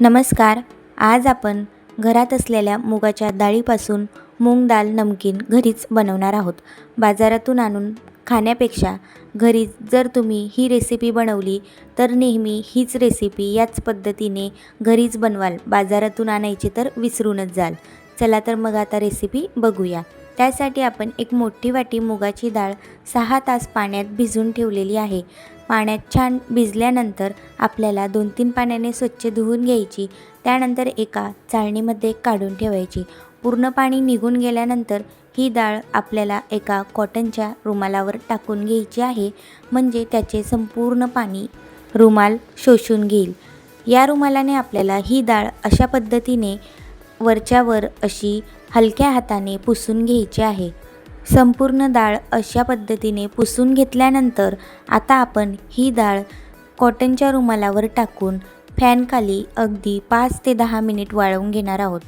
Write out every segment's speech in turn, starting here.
नमस्कार. आज आपण घरात असलेल्या मुगाच्या डाळीपासून मूग दाल नमकीन घरीच बनवणार आहोत. बाजारातून आणून खाण्यापेक्षा घरीच जर तुम्ही ही रेसिपी बनवली तर नेहमी हीच रेसिपी याच पद्धतीने घरीच बनवाल. बाजारातून आणायची तर विसरूनच जाल. चला तर मग आता रेसिपी बघूया. त्यासाठी आपण एक मोठी वाटी मुगाची डाळ सहा तास पाण्यात भिजून ठेवलेली आहे. पाण्यात छान भिजल्यानंतर आपल्याला दोन तीन पाण्याने स्वच्छ धुवून घ्यायची त्यानंतर एका चाळणीमध्ये काढून ठेवायची. पूर्ण पाणी निघून गेल्यानंतर ही डाळ आपल्याला एका कॉटनच्या रुमालावर टाकून घ्यायची आहे म्हणजे त्याचे संपूर्ण पाणी रुमाल शोषून घेईल. या रुमालाने आपल्याला ही डाळ अशा पद्धतीने वरच्यावर अशी हलक्या हाताने पुसून घ्यायची आहे. संपूर्ण डाळ अशा पद्धतीने पुसून घेतल्यानंतर आता आपण ही डाळ कॉटनच्या रुमालावर टाकून फॅनखाली अगदी पाच ते दहा मिनिट वाळवून घेणार आहोत.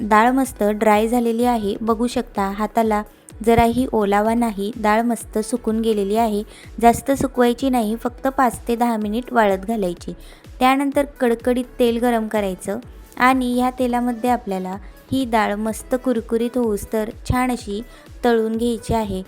डाळ मस्त ड्राय झालेली आहे. बघू शकता हाताला जराही ओलावा नाही. डाळ मस्त सुकून गेलेली आहे. जास्त सुकवायची नाही फक्त पाच ते दहा मिनिट वाळत घालायची. त्यानंतर कडकडीत तेल गरम करायचं आणि ह्या तेलामध्ये आपल्याला ही डाळ मस्त कुरकुरीत होऊस तर छान अशी तळून घ्यायची आहे.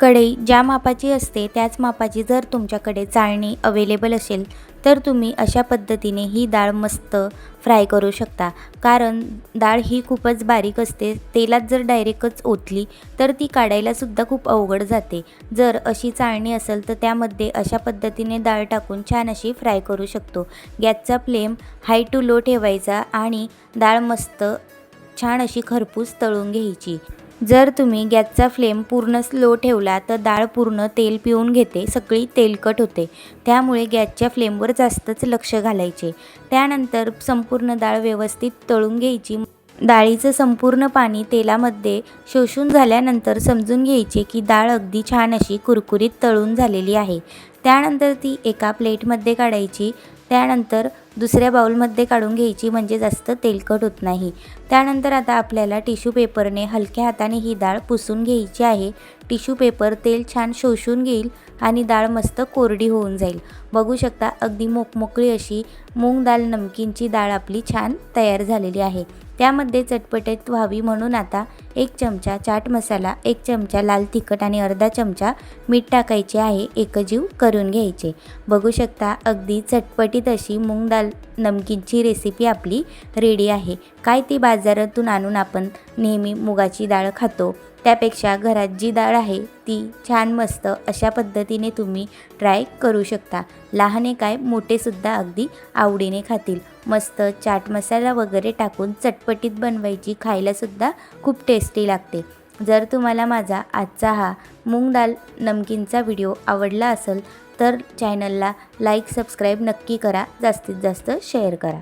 कढई ज्या मापाची असते त्याच मापाची जर तुमच्याकडे चाळणी अवेलेबल असेल तर तुम्ही अशा पद्धतीने ही डाळ मस्त फ्राय करू शकता. कारण डाळ ही खूपच बारीक असते तेलात जर डायरेक्टच ओतली तर ती काढायलासुद्धा खूप अवघड जाते. जर अशी चाळणी असेल तर त्यामध्ये अशा पद्धतीने डाळ टाकून छान अशी फ्राय करू शकतो. गॅसचा फ्लेम हाय टू लो ठेवायचा आणि डाळ मस्त छान अशी खरपूस तळून घ्यायची. जर तुम्ही गॅसचा फ्लेम पूर्ण स्लो ठेवला तर डाळ पूर्ण तेल पिऊन घेते सगळी तेलकट होते. त्यामुळे गॅसच्या फ्लेमवर जास्तच लक्ष घालायचे. त्यानंतर संपूर्ण डाळ व्यवस्थित तळून घ्यायची. डाळीचं संपूर्ण पाणी तेलामध्ये शोषून झाल्यानंतर समजून घ्यायचे की डाळ अगदी छान अशी कुरकुरीत तळून झालेली आहे. त्यानंतर ती एका प्लेटमध्ये काढायची. त्यानंतर दुसऱ्या बाउलमध्ये काढून घ्यायची म्हणजे जास्त तेलकट होत नाही. त्यानंतर आता आपल्याला टिश्यू पेपरने हलक्या हाताने ही डाळ पुसून घ्यायची आहे. टिश्यू पेपर तेल छान शोषून घेईल आणि डाळ मस्त कोरडी होऊन जाईल. बघू शकता अगदी मोकमोकळी अशी मूग दाल नमकीनची डाळ आपली छान तयार झालेली आहे. त्यामध्ये चटपटीत व्हावी म्हणून आता एक चमचा चाट मसाला एक चमचा लाल तिखट आणि अर्धा चमचा मीठ टाकायचे आहे एकजीव करून घ्यायचे. बघू शकता अगदी चटपटीत अशी मूग दाल नमकीनची रेसिपी आपली रेडी आहे. काय ती बाजारातून आणून आपण नेहमी मुगाची डाळ खातो. त्यापेक्षा घरात जी डाळ आहे ती छान मस्त अशा पद्धतीने तुम्ही ट्राय करू शकता. लहाने काय मोठेसुद्धा अगदी आवडीने खातील. मस्त चाट मसाला वगैरे टाकून चटपटीत बनवायची खायलासुद्धा खूप टेस्टी लागते. जर तुम्हाला माझा आजचा हा मूग दाल नमकीनचा व्हिडिओ आवडला असेल तर चॅनलला लाईक सबस्क्राईब नक्की करा. जास्तीत जास्त शेअर करा.